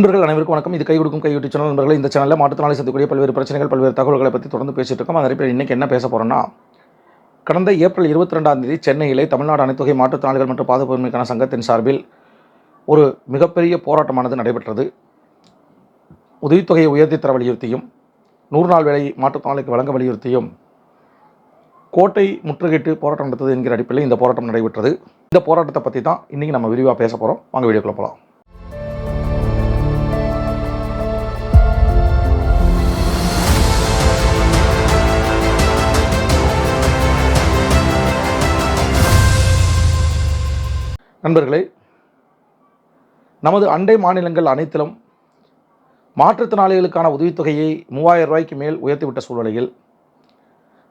நண்பர்கள் அனைவருக்கும் வணக்கம். இது கை கொடுக்கும் கையூட்டி சேனல் நண்பர்கள். இந்த சேனலில் மாற்றுத்திறனாளி சந்திக்கக்கூடிய பல்வேறு பிரச்சனைகள் பல்வேறு தகவல்களை பற்றி தொடர்ந்து பேசிட்டு இருக்கோம். அந்த அடிப்படையில் இன்றைக்கி என்ன பேச போகிறோம்னா கடந்த ஏப்ரல் இருபத்தி ரெண்டாம் தேதி சென்னையிலே தமிழ்நாடு அனைத்துகை மாற்றுத்திறனாளிகள் மற்றும் பாதுகாப்புரிமைக்கான சங்கத்தின் சார்பில் ஒரு மிகப்பெரிய போராட்டமானது நடைபெற்றது. உதவித்தொகையை உயர்த்தி தர வலியுறுத்தியும் நூறு நாள் வேலை மாற்றுத்திறனாளிக்கு வழங்க வலியுறுத்தியும் கோட்டை முற்றுகையிட்டு போராட்டம் நடத்தது என்கிற அடிப்படையில் இந்த போராட்டம் நடைபெற்றது. இந்த போராட்டத்தை பற்றி தான் இன்றைக்கி நம்ம விரிவாக பேச போகிறோம் வாங்க வீடியோக்குள்ளே போகலாம் நண்பர்களே நமது அண்டை மாநிலங்கள் அனைத்திலும் மாற்றுத்திறனாளிகளுக்கான உதவித்தொகையை மூவாயிரம் ரூபாய்க்கு மேல் உயர்த்திவிட்ட சூழ்நிலையில்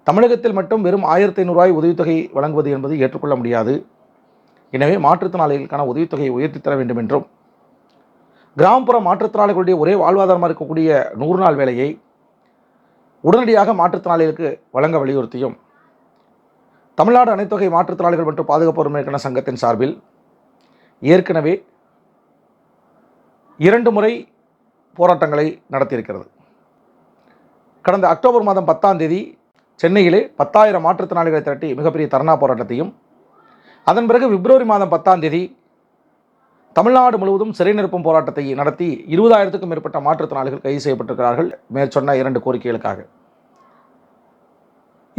தமிழகத்தில் மட்டும் வெறும் ஆயிரத்தி ஐநூறுரூவாய் உதவித்தொகை வழங்குவது என்பது ஏற்றுக்கொள்ள முடியாது. எனவே மாற்றுத்திறனாளிகளுக்கான உதவித்தொகையை உயர்த்தி தர வேண்டும் என்றும் கிராமப்புற மாற்றுத்திறனாளிகளுடைய ஒரே வாழ்வாதாரமாக இருக்கக்கூடிய நூறு நாள் வேலையை உடனடியாக மாற்றுத்திறனாளிகளுக்கு வழங்க வலியுறுத்தியும் தமிழ்நாடு அனைத்தொகை மாற்றுத்திறனாளிகள் மற்றும் பாதுகாப்பு உரிமைக்கான சங்கத்தின் சார்பில் ஏற்கனவே இரண்டு முறை போராட்டங்களை நடத்தியிருக்கிறது. கடந்த அக்டோபர் மாதம் பத்தாம் தேதி சென்னையிலே பத்தாயிரம் மாற்றுத்திறனாளிகளை திரட்டி மிகப்பெரிய தர்ணா போராட்டத்தையும் அதன் பிறகு பிப்ரவரி மாதம் பத்தாம் தேதி தமிழ்நாடு முழுவதும் சிறை நிரப்பும் போராட்டத்தை நடத்தி இருபதாயிரத்துக்கும் மேற்பட்ட மாற்றுத்திறனாளிகள் கைது செய்யப்பட்டிருக்கிறார்கள் மேற்சொன்ன இரண்டு கோரிக்கைகளுக்காக.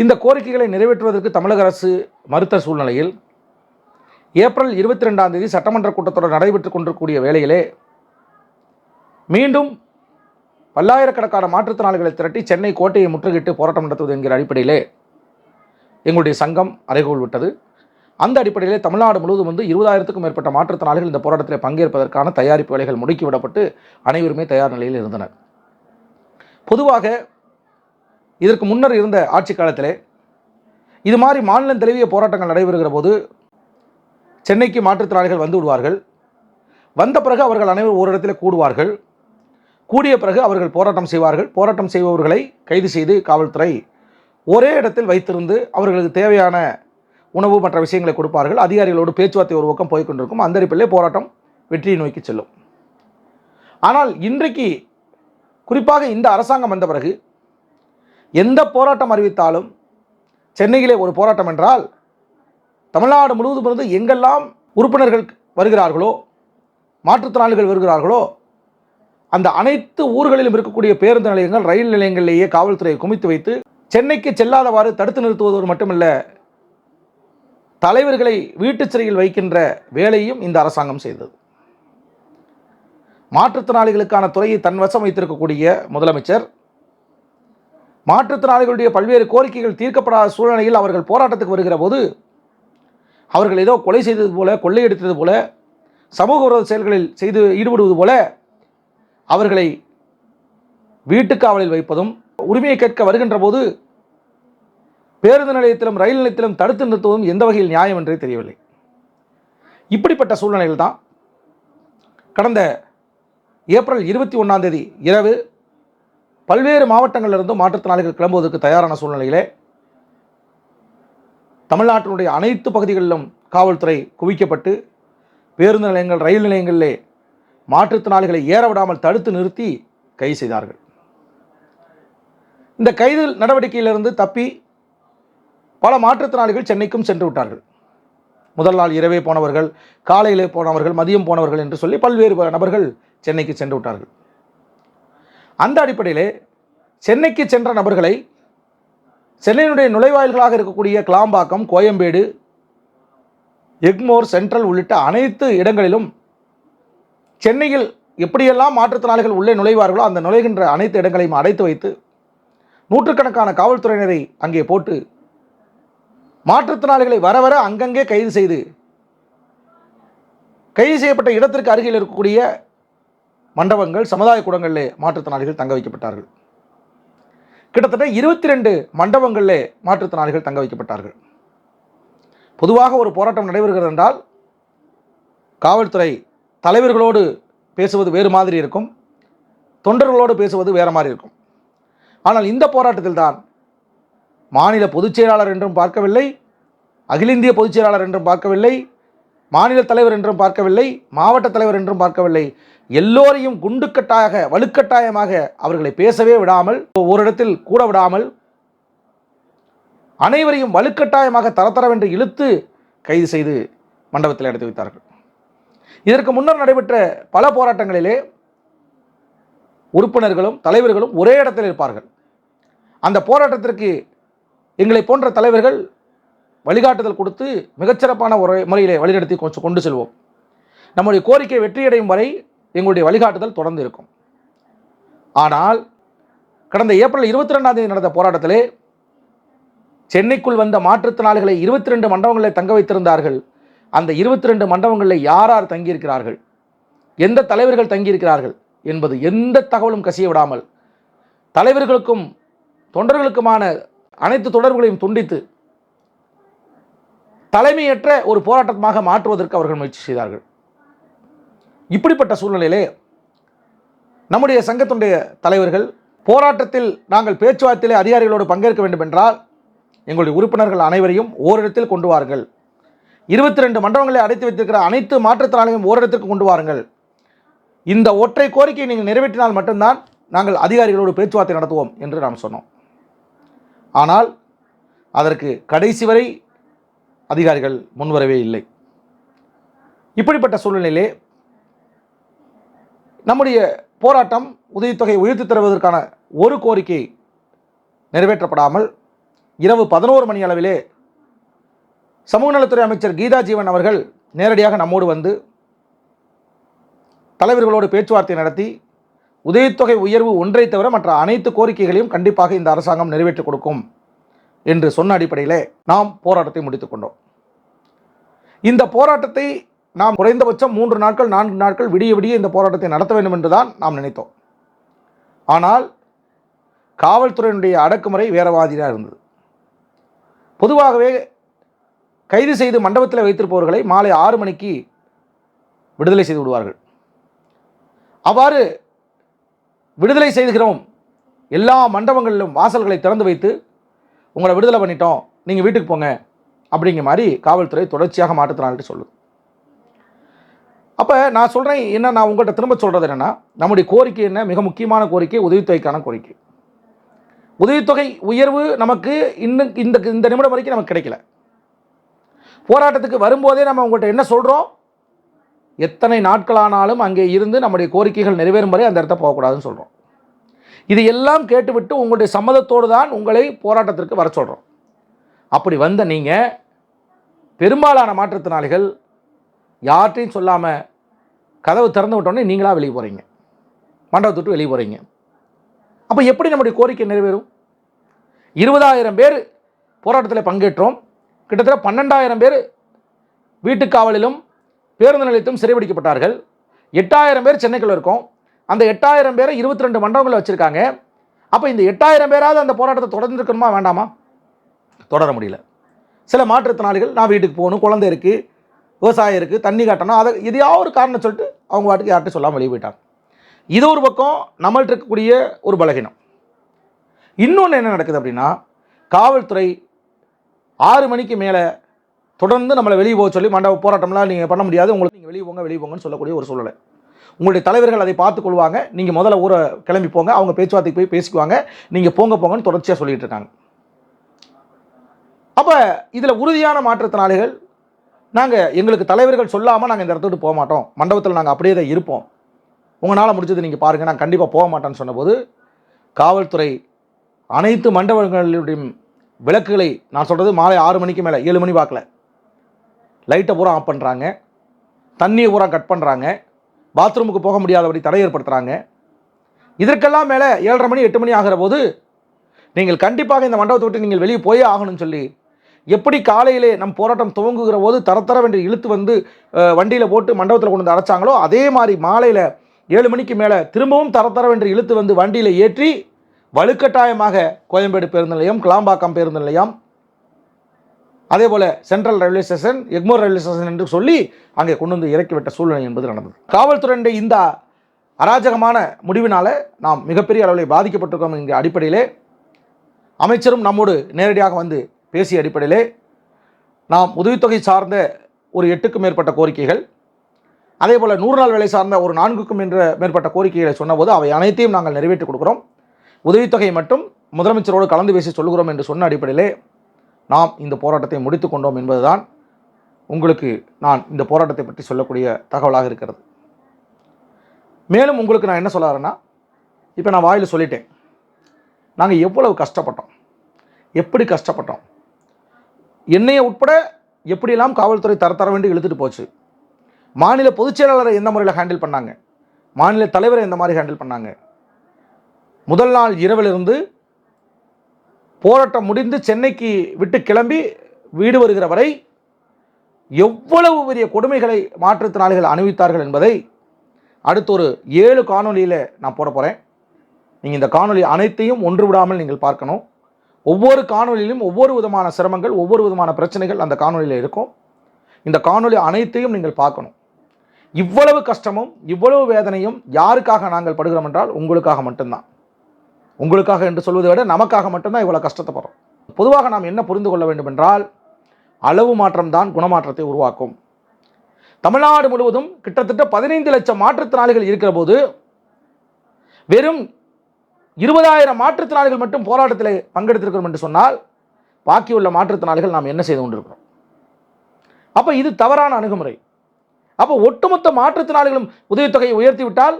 இந்த கோரிக்கைகளை நிறைவேற்றுவதற்கு தமிழக அரசு மறுத்த சூழ்நிலையில் ஏப்ரல் இருபத்தி ரெண்டாம் தேதி சட்டமன்ற கூட்டத்தொடர் நடைபெற்றுக் கொண்டிருக்கூடிய வேளையிலே மீண்டும் பல்லாயிரக்கணக்கான மாற்றுத்திறனாளிகளை திரட்டி சென்னை கோட்டையை முற்றுகிட்டு போராட்டம் நடத்துவது என்கிற அடிப்படையிலே எங்களுடைய சங்கம் அறைகோள் விட்டது. அந்த அடிப்படையிலே தமிழ்நாடு முழுவதும் வந்து இருபதாயிரத்துக்கும் மேற்பட்ட மாற்றுத்திறனாளிகள் இந்த போராட்டத்தில் பங்கேற்பதற்கான தயாரிப்பு வேலைகள் முடுக்கிவிடப்பட்டு அனைவருமே தயார் நிலையில் இருந்தனர். பொதுவாக இதற்கு முன்னர் இருந்த ஆட்சி காலத்திலே இது மாதிரி மாநிலம் தழுவிய போராட்டங்கள் நடைபெறுகிற போது சென்னைக்கு மாற்றுத்திறனாளிகள் வந்து விடுவார்கள். வந்த பிறகு அவர்கள் அனைவரும் ஒரு இடத்துல கூடுவார்கள். கூடிய பிறகு அவர்கள் போராட்டம் செய்வார்கள். போராட்டம் செய்பவர்களை கைது செய்து காவல்துறை ஒரே இடத்தில் வைத்திருந்து அவர்களுக்கு தேவையான உணவு மற்ற விஷயங்களை கொடுப்பார்கள். அதிகாரிகளோடு பேச்சுவார்த்தை ஒரு பக்கம் போய்கொண்டிருக்கும் அந்த அடிப்படையிலே போராட்டம் வெற்றியை நோக்கி செல்லும். ஆனால் இன்றைக்கு குறிப்பாக இந்த அரசாங்கம் வந்த பிறகு எந்த போராட்டம் அறிவித்தாலும் சென்னையிலே ஒரு போராட்டம் என்றால் தமிழ்நாடு முழுவதும் இருந்து எங்கெல்லாம் உறுப்பினர்கள் வருகிறார்களோ மாற்றுத்திறனாளிகள் வருகிறார்களோ அந்த அனைத்து ஊர்களிலும் இருக்கக்கூடிய பேருந்து நிலையங்கள் ரயில் நிலையங்களிலேயே காவல்துறையை குமித்து வைத்து சென்னைக்கு செல்லாதவாறு தடுத்து நிறுத்துவதோடு மட்டுமல்ல தலைவர்களை வீட்டுச் சிறையில் வைக்கின்ற வேலையும் இந்த அரசாங்கம் செய்தது. மாற்றுத்திறனாளிகளுக்கான துறையை தன் வசம் வைத்திருக்கக்கூடிய முதலமைச்சர் மாற்றுத்திறனாளிகளுடைய பல்வேறு கோரிக்கைகள் தீர்க்கப்படாத சூழ்நிலையில் அவர்கள் போராட்டத்துக்கு வருகிற போது அவர்கள் ஏதோ கொலை செய்தது போல கொள்ளையடித்தது போல சமூக விரோத செயல்களில் செய்து ஈடுபடுவது போல அவர்களை வீட்டுக்காவலில் வைப்பதும் உரிமையை கேட்க வருகின்ற போது பேருந்து நிலையத்திலும் ரயில் நிலையத்திலும் தடுத்து நிறுத்துவதும் எந்த வகையில் நியாயம் என்றே தெரியவில்லை. இப்படிப்பட்ட சூழ்நிலையில் தான் கடந்த ஏப்ரல் இருபத்தி ஒன்றாம் தேதி இரவு பல்வேறு மாவட்டங்களிலிருந்தும் மாற்றுத்திறனாளிகள் கிளம்புவதற்கு தயாரான சூழ்நிலையிலே தமிழ்நாட்டினுடைய அனைத்து பகுதிகளிலும் காவல்துறை குவிக்கப்பட்டு பேருந்து நிலையங்கள் ரயில் நிலையங்களிலே மாற்றுத்திறனாளிகளை ஏற விடாமல் தடுத்து நிறுத்தி கைது செய்தார்கள். இந்த கைது நடவடிக்கையிலிருந்து தப்பி பல மாற்றுத்திறனாளிகள் சென்னைக்கும் சென்று விட்டார்கள். முதல் நாள் இரவே போனவர்கள் காலையிலே போனவர்கள் மதியம் போனவர்கள் என்று சொல்லி பல்வேறு நபர்கள் சென்னைக்கு சென்று விட்டார்கள். அந்த அடிப்படையிலே சென்னைக்கு சென்ற நபர்களை சென்னையினுடைய நுழைவாயில்களாக இருக்கக்கூடிய கிளாம்பாக்கம் கோயம்பேடு எக்மோர் சென்ட்ரல் உள்ளிட்ட அனைத்து இடங்களிலும் சென்னையில் எப்படியெல்லாம் மாற்றுத்திறனாளிகள் உள்ளே நுழைவார்களோ அந்த நுழைகின்ற அனைத்து இடங்களையும் அடைத்து வைத்து நூற்றுக்கணக்கான காவல்துறையினரை அங்கே போட்டு மாற்றுத்திறனாளிகளை வர வர அங்கங்கே கைது செய்து கைது செய்யப்பட்ட இடத்திற்கு அருகில் இருக்கக்கூடிய மண்டபங்கள் சமுதாய கூடங்களிலே மாற்றுத்திறனாளிகள் தங்க வைக்கப்பட்டார்கள். கிட்டத்தட்ட இருபத்தி ரெண்டு மண்டபங்களிலே மாற்றுத்திறனாளிகள் தங்க வைக்கப்பட்டார்கள். பொதுவாக ஒரு போராட்டம் நடைபெறுகிறது என்றால் காவல்துறை தலைவர்களோடு பேசுவது வேறு மாதிரி இருக்கும் தொண்டர்களோடு பேசுவது வேறு மாதிரி இருக்கும். ஆனால் இந்த போராட்டத்தில் தான் மாநில பொதுச்செயலாளர் என்றும் பார்க்கவில்லை அகில இந்திய பொதுச்செயலாளர் என்றும் பார்க்கவில்லை மாநில தலைவர் என்றும் பார்க்கவில்லை மாவட்ட தலைவர் என்றும் பார்க்கவில்லை. எல்லோரையும் குண்டுக்கட்டாக வலுக்கட்டாயமாக அவர்களை பேசவே விடாமல் ஒரு இடத்தில் கூட விடாமல் அனைவரையும் வலுக்கட்டாயமாக தரத்தரவென்று இழுத்து கைது செய்து மண்டபத்தில் எடுத்து வைத்தார்கள். இதற்கு முன்னர் நடைபெற்ற பல போராட்டங்களிலே உறுப்பினர்களும் தலைவர்களும் ஒரே இடத்தில் இருப்பார்கள். அந்த போராட்டத்திற்கு எங்களை போன்ற தலைவர்கள் வழிகாட்டுதல் கொடுத்து மிகச்சிறப்பான ஒரு முறையிலே வழிநடத்தி கொஞ்சம் கொண்டு செல்வோம். நம்முடைய கோரிக்கை வெற்றியடையும் வரை எங்களுடைய வழிகாட்டுதல் தொடர்ந்து இருக்கும். ஆனால் கடந்த ஏப்ரல் இருபத்தி ரெண்டாம் தேதி நடந்த போராட்டத்திலே சென்னைக்குள் வந்த மாற்றுத்திறனாளிகளை இருபத்தி ரெண்டு மண்டபங்களில் தங்க வைத்திருந்தார்கள். அந்த இருபத்தி ரெண்டு மண்டபங்களில் யார் யார் தங்கியிருக்கிறார்கள்? எந்த தலைவர்கள் தங்கியிருக்கிறார்கள்? என்பது எந்த தகவலும் கசிய விடாமல் தலைவர்களுக்கும் தொண்டர்களுக்குமான அனைத்து தொடர்புகளையும் துண்டித்து தலைமையற்ற ஒரு போராட்டமாக மாற்றுவதற்கு அவர்கள் முயற்சி செய்தார்கள். இப்படிப்பட்ட சூழ்நிலையிலே நம்முடைய சங்கத்தினுடைய தலைவர்கள் போராட்டத்தில் நாங்கள் பேச்சுவார்த்தையிலே அதிகாரிகளோடு பங்கேற்க வேண்டும் என்றால் எங்களுடைய உறுப்பினர்கள் அனைவரையும் ஓரிடத்தில் கொண்டு வாருங்கள். இருபத்தி ரெண்டு மண்டபங்களை அடைத்து வைத்திருக்கிற அனைத்து மாற்றுத்திறனாளிகளும் ஓரிடத்திற்கு கொண்டு வாருங்கள். இந்த ஒற்றை கோரிக்கையை நீங்கள் நிறைவேற்றினால் மட்டும்தான் நாங்கள் அதிகாரிகளோடு பேச்சுவார்த்தை நடத்துவோம் என்று நாம் சொன்னோம். ஆனால் அதற்கு கடைசி வரை அதிகாரிகள் முன்வரவே இல்லை. இப்படிப்பட்ட சூழ்நிலையிலே நம்முடைய போராட்டம் உதவித்தொகை உயர்த்தி தருவதற்கான ஒரு கோரிக்கை நிறைவேற்றப்படாமல் இரவு பதினோரு மணி அளவிலே சமூக நலத்துறை அமைச்சர் கீதா ஜீவன் அவர்கள் நேரடியாக நம்மோடு வந்து தலைவர்களோடு பேச்சுவார்த்தை நடத்தி உதவித்தொகை உயர்வு ஒன்றை தவிர மற்ற அனைத்து கோரிக்கைகளையும் கண்டிப்பாக இந்த அரசாங்கம் நிறைவேற்றி கொடுக்கும் என்று சொன்ன அடிப்படையிலே நாம் போராட்டத்தை முடித்துக்கொண்டோம் இந்த போராட்டத்தை நாம் குறைந்தபட்சம் மூன்று நாட்கள் நான்கு நாட்கள் விடிய விடிய இந்த போராட்டத்தை நடத்த வேண்டும் என்றுதான் நாம் நினைத்தோம். ஆனால் காவல்துறையினுடைய அடக்குமுறை வேறவாதியாக இருந்தது. பொதுவாகவே கைது செய்து மண்டபத்தில் வைத்திருப்பவர்களை மாலை ஆறு மணிக்கு விடுதலை செய்து விடுவார்கள். அவ்வாறு விடுதலை செய்துகிறோம். எல்லா மண்டபங்களிலும் வாசல்களை திறந்து வைத்து உங்களை விடுதலை பண்ணிட்டோம். நீங்கள் வீட்டுக்கு போங்க. அப்படிங்கிற மாதிரி காவல்துறை தொடர்ச்சியாக மாற்றுத்திறனாளிட்டு சொல்லுது. அப்போ நான் சொல்கிறேன் என்ன நான் உங்கள்கிட்ட திரும்ப சொல்கிறது என்னென்னா நம்முடைய கோரிக்கை என்ன? மிக முக்கியமான கோரிக்கை உதவித்தொகைக்கான கோரிக்கை. உதவித்தொகை உயர்வு நமக்கு இன்னும் இந்த இந்த நிமிடம் வரைக்கும் நமக்கு கிடைக்கல. போராட்டத்துக்கு வரும்போதே நம்ம உங்கள்கிட்ட என்ன சொல்கிறோம் எத்தனை நாட்களானாலும் அங்கே இருந்து நம்முடைய கோரிக்கைகள் நிறைவேறும் வரை அந்த இடத்த போகக்கூடாதுன்னு சொல்கிறோம் இது எல்லாம் கேட்டுவிட்டு உங்களுடைய சம்மதத்தோடு தான் உங்களை போராட்டத்திற்கு வர சொல்கிறோம் அப்படி வந்த நீங்கள் பெரும்பாலான மாற்றுத்திறனாளிகள் யார்கிட்டையும் சொல்லாமல் கதவு திறந்து விட்டோன்னே நீங்களாக வெளியே போகிறீங்க மண்டபத்தை விட்டு வெளியே போகிறீங்க அப்போ எப்படி நம்முடைய கோரிக்கை நிறைவேறும்? இருபதாயிரம் பேர் போராட்டத்தில் பங்கேற்றோம். கிட்டத்தட்ட பன்னெண்டாயிரம் பேர் வீட்டுக்காவலிலும் பேருந்து நிலையத்திலும் சிறைபிடிக்கப்பட்டார்கள். எட்டாயிரம் பேர் சென்னைக்குள்ளே இருக்கோம். அந்த எட்டாயிரம் பேரை இருபத்தி ரெண்டு மண்டபங்களில் வச்சுருக்காங்க. அப்போ இந்த எட்டாயிரம் பேராவது அந்த போராட்டத்தை தொடர்ந்துருக்கணுமா வேண்டாமா? தொடர முடியல. சில மாற்றுத்திறனாளிகள் நான் வீட்டுக்கு போகணும் குழந்தை இருக்குது விவசாயம் இருக்குது தண்ணி கட்டணும் அதை எதையாவது ஒரு காரணம் சொல்லிட்டு அவங்க வாட்டுக்கு யார்கிட்ட சொல்லாமல் வெளியே போயிட்டாங்க. இது ஒரு பக்கம் நம்மள்ட்ட இருக்கக்கூடிய ஒரு பலகீனம். இன்னொன்று என்ன நடக்குது அப்படின்னா காவல்துறை ஆறு மணிக்கு மேலே தொடர்ந்து நம்மளை வெளியே போக சொல்லி மண்டப போராட்டம்லாம் நீங்கள் பண்ண முடியாது உங்களுக்கு நீங்கள் வெளியே போங்க வெளியே போங்கன்னு சொல்லக்கூடிய ஒரு சூழ்நிலை. உங்களுடைய தலைவர்கள் அதை பார்த்துக்கொள்வாங்க நீங்கள் முதல்ல ஊரை கிளம்பி போங்க அவங்க பேச்சுவார்த்தைக்கு போய் பேசிக்குவாங்க நீங்கள் போங்க போங்கன்னு தொடர்ச்சியாக சொல்லிகிட்டு இருக்காங்க. அப்போ இதில் உறுதியான மாற்றுத்திறனாளிகள் நாங்கள் எங்களுக்கு தலைவர்கள் சொல்லாமல் நாங்கள் இந்த இடத்துக்கு போக மாட்டோம். மண்டபத்தில் நாங்கள் அப்படியே தான் இருப்போம். உங்களால் முடிஞ்சது நீங்கள் பாருங்கள் நான் கண்டிப்பாக போக மாட்டேன்னு சொன்னபோது காவல்துறை அனைத்து மண்டபங்களுடைய விளக்குகளை நான் சொல்கிறது மாலை ஆறு மணிக்கு மேலே ஏழு மணி வாக்கில். லைட்டை பூரா ஆஃப் பண்ணுறாங்க தண்ணியை பூரா கட் பண்ணுறாங்க பாத்ரூமுக்கு போக முடியாதபடி தடை ஏற்படுத்துகிறாங்க இதற்கெல்லாம் மேலே ஏழரை மணி எட்டு மணி ஆகிற போது நீங்கள் கண்டிப்பாக இந்த மண்டபத்தை விட்டு நீங்கள் வெளியே போயே ஆகணும்னு சொல்லி எப்படி காலையிலே நம் போராட்டம் துவங்குகிற போது தரத்தரவென்று இழுத்து வந்து வண்டியில் போட்டு மண்டபத்தில் கொண்டு வந்து அடைச்சாங்களோ அதே மாதிரி மாலையில் ஏழு மணிக்கு மேலே திரும்பவும் தரத்தரவென்று இழுத்து வந்து வண்டியில் ஏற்றி வலுக்கட்டாயமாக கோயம்பேடு பேருந்து நிலையம் கிளாம்பாக்கம் பேருந்து நிலையம் அதே போல் central railway station Egmore railway station என்று சொல்லி அங்கே கொண்டு வந்து இறக்கிவிட்ட சூழ்நிலை என்பது நடந்தது. காவல்துறையினுடைய இந்த அராஜகமான முடிவினால் நாம் மிகப்பெரிய அளவில் பாதிக்கப்பட்டிருக்கோம் என்கிற அடிப்படையிலே அமைச்சரும் நம்மோடு நேரடியாக வந்து பேசிய அடிப்படையிலே நாம் உதவித்தொகை சார்ந்த ஒரு எட்டுக்கும் மேற்பட்ட கோரிக்கைகள் அதே போல் நூறு நாள் வேலை சார்ந்த ஒரு நான்குக்கும் என்ற மேற்பட்ட கோரிக்கைகளை சொன்னபோது அவை அனைத்தையும் நாங்கள் நிறைவேற்றி கொடுக்குறோம். உதவித்தொகை மட்டும் முதலமைச்சரோடு கலந்து பேசி சொல்லுகிறோம் என்று சொன்ன அடிப்படையிலே நாம் இந்த போராட்டத்தை முடித்து கொண்டோம் என்பதுதான் உங்களுக்கு நான் இந்த போராட்டத்தை பற்றி சொல்லக்கூடிய தகவலாக இருக்கிறது. மேலும் உங்களுக்கு நான் என்ன சொல்லாருன்னா இப்போ நான் வாயில் சொல்லிட்டேன். நாங்கள் எவ்வளவு கஷ்டப்பட்டோம். எப்படி கஷ்டப்பட்டோம்? என்னையை உட்பட எப்படியெல்லாம் காவல்துறை தர தர வேண்டி இழுத்துட்டு போச்சு? மாநில பொதுச்செயலாளரை எந்த முறையில் ஹேண்டில் பண்ணாங்க? மாநில தலைவரை எந்த மாதிரி ஹேண்டில் பண்ணாங்க? முதல் நாள் இரவிலிருந்து போராட்டம் முடிந்து சென்னைக்கு விட்டு கிளம்பி வீடு வருகிற வரை எவ்வளவு பெரிய கொடுமைகளை மாற்றுத்திறனாளிகள் அனுபவித்தார்கள் என்பதை அடுத்த ஒரு ஏழு காணொளியில் நான் போட போகிறேன் நீங்கள் இந்த காணொளி அனைத்தையும் ஒன்று விடாமல் நீங்கள் பார்க்கணும். ஒவ்வொரு காணொலியிலும் ஒவ்வொரு விதமான சிரமங்கள் ஒவ்வொரு விதமான பிரச்சனைகள் அந்த காணொலியில் இருக்கும். இந்த காணொலி அனைத்தையும் நீங்கள் பார்க்கணும். இவ்வளவு கஷ்டமும் இவ்வளவு வேதனையும் யாருக்காக நாங்கள் படுகிறோம் என்றால் உங்களுக்காக மட்டும்தான். உங்களுக்காக என்று சொல்வதை விட நமக்காக மட்டும்தான் இவ்வளோ கஷ்டத்தை படுறோம். பொதுவாக நாம் என்ன புரிந்து கொள்ள வேண்டும் என்றால் அளவு மாற்றம் தான் குணமாற்றத்தை உருவாக்கும். தமிழ்நாடு முழுவதும் கிட்டத்தட்ட பதினைந்து லட்சம் மாற்றுத்திறனாளிகள் இருக்கிற போது வெறும் இருபதாயிரம் மாற்றுத்திறனாளிகள் மட்டும் போராட்டத்தில் பங்கெடுத்திருக்கிறோம் என்று சொன்னால் பாக்கியுள்ள மாற்றுத்திறனாளிகள் நாம் என்ன செய்து கொண்டிருக்கிறோம்? அப்போ இது தவறான அணுகுமுறை. அப்போ ஒட்டுமொத்த மாற்றுத்திறனாளிகளும் உதவித்தொகையை உயர்த்தி விட்டால்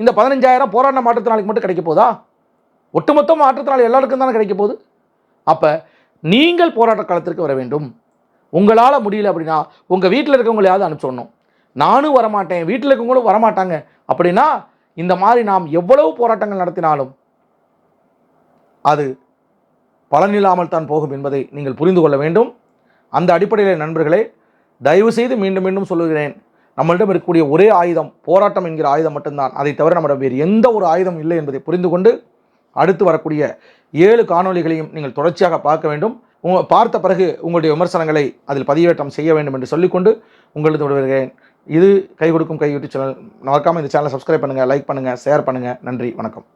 இந்த பதினஞ்சாயிரம் போராட்ட மாற்றுத்திறனாளிக்கு மட்டும் கிடைக்க போதா? ஒட்டுமொத்த மாற்றுத்திறனாளி எல்லாருக்கும் தானே கிடைக்க போகுது? அப்போ நீங்கள் போராட்ட காலத்திற்கு வர வேண்டும். உங்களால் முடியல அப்படின்னா உங்கள் வீட்டில் இருக்கவங்களையாவது அனுப்பிச்சிடணும் நானும் வரமாட்டேன் வீட்டில் இருக்கவங்களும் வரமாட்டாங்க அப்படின்னா இந்த மாதிரி நாம் எவ்வளவு போராட்டங்கள் நடத்தினாலும் அது பலனில்லாமல் தான் போகும் என்பதை நீங்கள் புரிந்து கொள்ள வேண்டும். அந்த அடிப்படையில் நண்பர்களே தயவு செய்து மீண்டும் மீண்டும் சொல்லுகிறேன் நம்மளிடம் இருக்கக்கூடிய ஒரே ஆயுதம் போராட்டம் என்கிற ஆயுதம் மட்டும்தான். அதை தவிர நம்மிடம் வேறு எந்த ஒரு ஆயுதம் இல்லை என்பதை புரிந்து கொண்டு அடுத்து வரக்கூடிய ஏழு காணொளிகளையும் நீங்கள் தொடர்ச்சியாக பார்க்க வேண்டும். உங்கள் பார்த்த பிறகு உங்களுடைய விமர்சனங்களை அதில் பதிவேற்றம் செய்ய வேண்டும் என்று சொல்லிக்கொண்டு உங்களுக்கு விடுகிறேன் இது கை கொடுக்கும் கை யூடியூப் சேனல் மறக்காமல் இந்த சேனலை சப்ஸ்கிரைப் பண்ணுங்கள் லைக் பண்ணுங்கள் ஷேர் பண்ணுங்கள் நன்றி வணக்கம்.